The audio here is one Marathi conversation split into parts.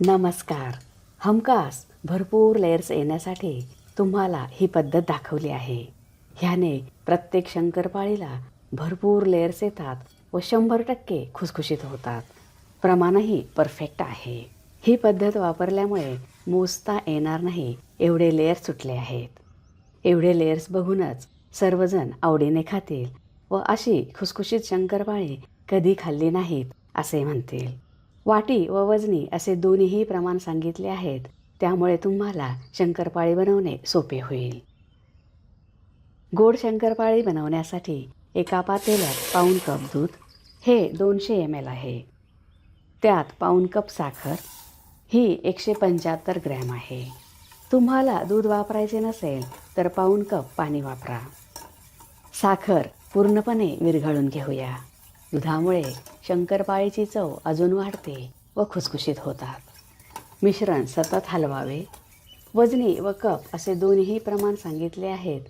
नमस्कार. हमखास भरपूर लेयर्स येण्यासाठी तुम्हाला ही पद्धत दाखवली आहे. ह्याने प्रत्येक शंकरपाळीला भरपूर लेयर्स येतात व शंभर टक्के खुसखुशीत होतात. प्रमाणही परफेक्ट आहे. ही पद्धत वापरल्यामुळे मोजता येणार नाही एवढे लेयर्स सुटले आहेत. एवढे लेयर्स बघूनच सर्वजण आवडीने खातील व अशी खुसखुशीत शंकरपाळी कधी खाल्ली नाहीत असे म्हणतील. वाटी व वजनी असे दोन्हीही प्रमाण सांगितले आहेत. त्यामुळे तुम्हाला शंकरपाळी बनवणे सोपे होईल. गोड शंकरपाळी बनवण्यासाठी एका पातेल्यात पाऊण कप दूध हे दोनशे एम एल आहे. त्यात पाऊण कप साखर ही एकशे पंच्याहत्तर ग्रॅम आहे. तुम्हाला दूध वापरायचे नसेल तर पाऊण कप पाणी वापरा. साखर पूर्णपणे विरघळून घेऊया. दुधामुळे शंकरपाळीची चव अजून वाढते व खुसखुशीत होतात. मिश्रण सतत हलवावे. वजनी व कप असे दोन्ही प्रमाण सांगितले आहेत.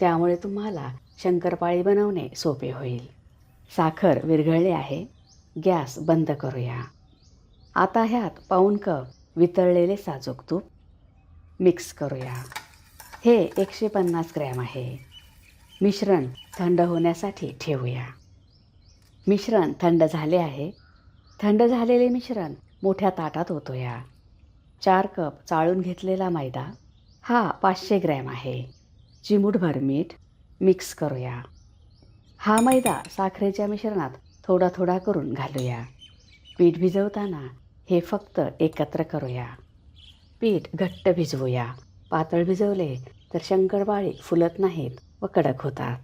त्यामुळे तुम्हाला शंकरपाळी बनवणे सोपे होईल. साखर विरघळले आहे. गॅस बंद करूया. आता ह्यात पाऊण कप वितळलेले साजूक तूप मिक्स करूया. हे एकशे पन्नास ग्रॅम आहे. मिश्रण थंड होण्यासाठी ठेवूया. मिश्रण थंड झाले आहे. थंड झालेले मिश्रण मोठ्या ताटात होतो या. चार कप चाळून घेतलेला मैदा हा पाचशे ग्रॅम आहे. चिमूटभर मीठ मिक्स करूया. हा मैदा साखरेच्या मिश्रणात थोडा थोडा करून घालूया. पीठ भिजवताना हे फक्त एकत्र करूया. पीठ घट्ट भिजवूया. पातळ भिजवले तर शंकरबाळी फुलत नाहीत व कडक होतात.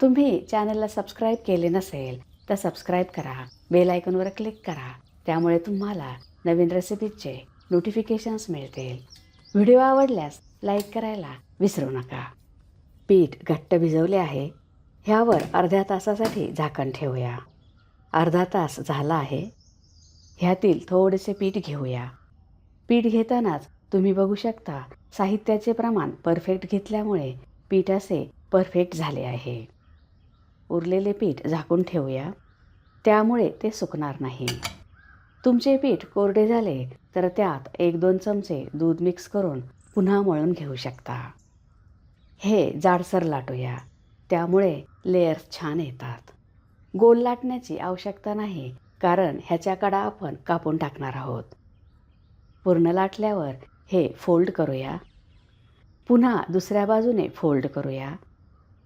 तुम्ही चॅनलला सबस्क्राईब केले नसेल तर सबस्क्राईब करा बेल आयकॉनवर क्लिक करा त्यामुळे तुम्हाला नवीन रेसिपीजचे नोटिफिकेशन्स मिळतील. व्हिडिओ आवडल्यास लाईक करायला विसरू नका. पीठ घट्ट भिजवले आहे ह्यावर अर्ध्या तासासाठी झाकण ठेवूया. अर्धा तास झाला आहे ह्यातील थोडेसे पीठ घेऊया. पीठ घेतानाच तुम्ही बघू शकता साहित्याचे प्रमाण परफेक्ट घेतल्यामुळे पीठ असे परफेक्ट झाले आहे. उरलेले पीठ झाकून ठेवूया. त्यामुळे ते सुकणार नाही. तुमचे पीठ कोरडे झाले तर त्यात एक दोन चमचे दूध मिक्स करून पुन्हा मळून घेऊ शकता. हे जाडसर लाटूया. त्यामुळे लेयर्स छान येतात. गोल लाटण्याची आवश्यकता नाही कारण ह्याच्या कडा आपण कापून टाकणार आहोत. पूर्ण लाटल्यावर हे फोल्ड करूया. पुन्हा दुसऱ्या बाजूने फोल्ड करूया.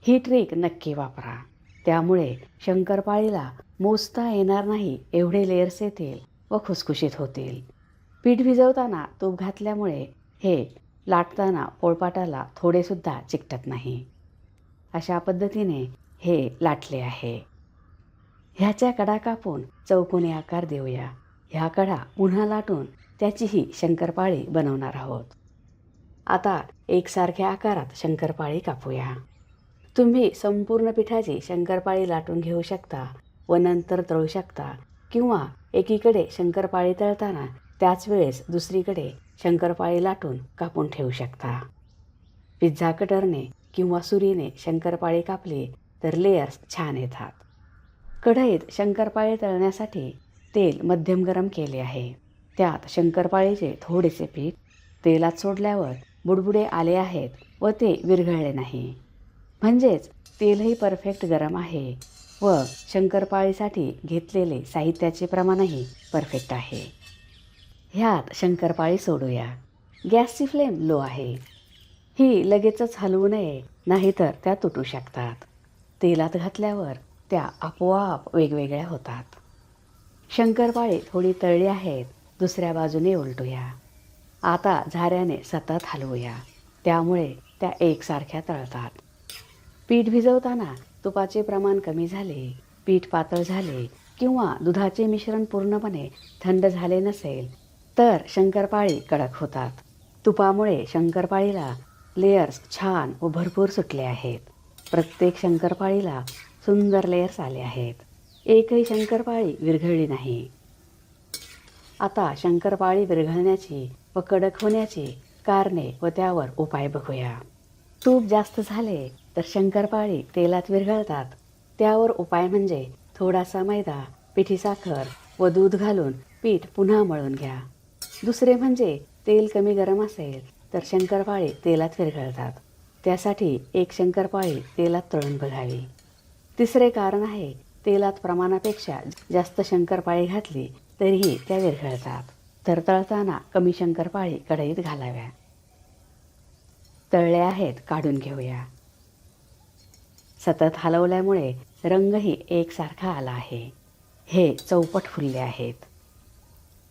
ही ट्रिक नक्की वापरा. त्यामुळे शंकरपाळीला मोजता येणार नाही एवढे लेयर्स येतील व खुसखुशीत होतील. पीठ भिजवताना तूप घातल्यामुळे हे लाटताना पोळपाटाला थोडेसुद्धा चिकटत नाही. अशा पद्धतीने हे लाटले आहे. ह्याच्या कडा कापून चौकोनी आकार देऊया. ह्या कडा पुन्हा लाटून त्याचीही शंकरपाळी बनवणार आहोत. आता एकसारख्या आकारात शंकरपाळी कापूया. तुम्ही संपूर्ण पिठाची शंकरपाळी लाटून घेऊ शकता व नंतर तळू शकता. किंवा एकीकडे शंकरपाळी तळताना त्याच वेळेस दुसरीकडे शंकरपाळी लाटून कापून ठेवू शकता. पिझ्झा कटरने किंवा सुरीने शंकरपाळी कापली तर लेयर्स छान येतात. कढईत शंकरपाळी तळण्यासाठी तेल मध्यम गरम केले आहे. त्यात शंकरपाळीचे थोडेसे पीठ तेलात सोडल्यावर बुडबुडे आले आहेत व ते विरघळले नाही. म्हणजेच तेलही परफेक्ट गरम आहे व शंकरपाळीसाठी घेतलेले साहित्याचे प्रमाणही परफेक्ट आहे. ह्यात शंकरपाळी सोडूया. गॅसची फ्लेम लो आहे. ही लगेचच हलवू नये नाहीतर त्या तुटू शकतात. तेलात घातल्यावर त्या आपोआप वेगवेगळ्या होतात. शंकरपाळी थोडी तळली आहेत दुसऱ्या बाजूने उलटूया. आता झाऱ्याने सतत हलवूया. त्यामुळे त्या एकसारख्या तळतात. पीठ भिजवताना तुपाचे प्रमाण कमी झाले पीठ पातळ झाले किंवा दुधाचे मिश्रण पूर्णपणे थंड झाले नसेल तर शंकरपाळी कडक होतात. तुपामुळे शंकरपाळीला लेयर्स छान व भरपूर सुटले आहेत. प्रत्येक शंकरपाळीला सुंदर लेयर्स आले आहेत. एकही शंकरपाळी विरघळली नाही. आता शंकरपाळी विरघळण्याची व कडक होण्याची कारणे व त्यावर उपाय बघूया. तूप जास्त झाले तर शंकरपाळी तेलात विरघळतात. त्यावर उपाय म्हणजे थोडासा मैदा पिठी साखर व दूध घालून पीठ पुन्हा मळून घ्या. दुसरे म्हणजे तेल कमी गरम असेल तर शंकरपाळी तेलात विरघळतात. त्यासाठी एक शंकरपाळी तेलात तळून बघावी. तिसरे कारण आहे तेलात प्रमाणापेक्षा जास्त शंकरपाळी घातली तरीही त्या विरघळतात. तर तळताना कमी शंकरपाळी कढईत घालाव्या. तळले आहेत काढून घेऊया. सतत हलवल्यामुळे रंगही एकसारखा आला आहे. हे चौपट फुलले आहेत.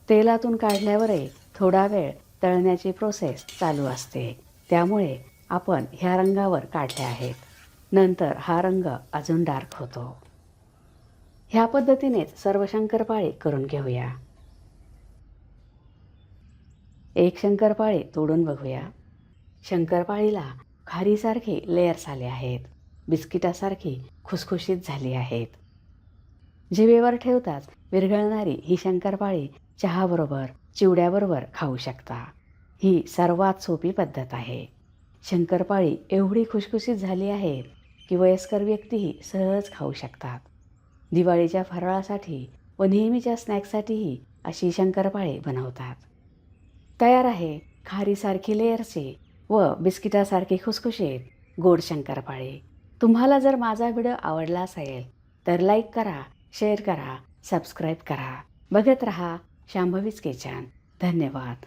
तेलातून काढल्यावरही थोडा वेळ तळण्याची प्रोसेस चालू असते. त्यामुळे आपण ह्या रंगावर काढले आहेत. नंतर हा रंग अजून डार्क होतो. ह्या पद्धतीनेच सर्व शंकरपाळी करून घेऊया. एक शंकरपाळी तोडून बघूया. शंकरपाळीला खारीसारखे लेयर्स आले आहेत. बिस्किटासारखी खुसखुशीत झाली आहेत. जिवेवर ठेवताच विरघळणारी ही शंकरपाळी चहाबरोबर चिवड्याबरोबर खाऊ शकता. ही सर्वात सोपी पद्धत आहे. शंकरपाळी एवढी खुशखुशीत झाली आहे की वयस्कर व्यक्तीही सहज खाऊ शकतात. दिवाळीच्या फराळासाठी व नेहमीच्या स्नॅक्ससाठीही अशी शंकरपाळी बनवतात. तयार आहे खारीसारखी लेअरची व बिस्किटासारखे खुसखुशीत. गोड शंकरपाळे तुम्हाला जर माझा व्हिडिओ आवडला असेल तर लाईक करा शेअर करा सबस्क्राईब करा. बघत रहा शांभवीच किचन धन्यवाद.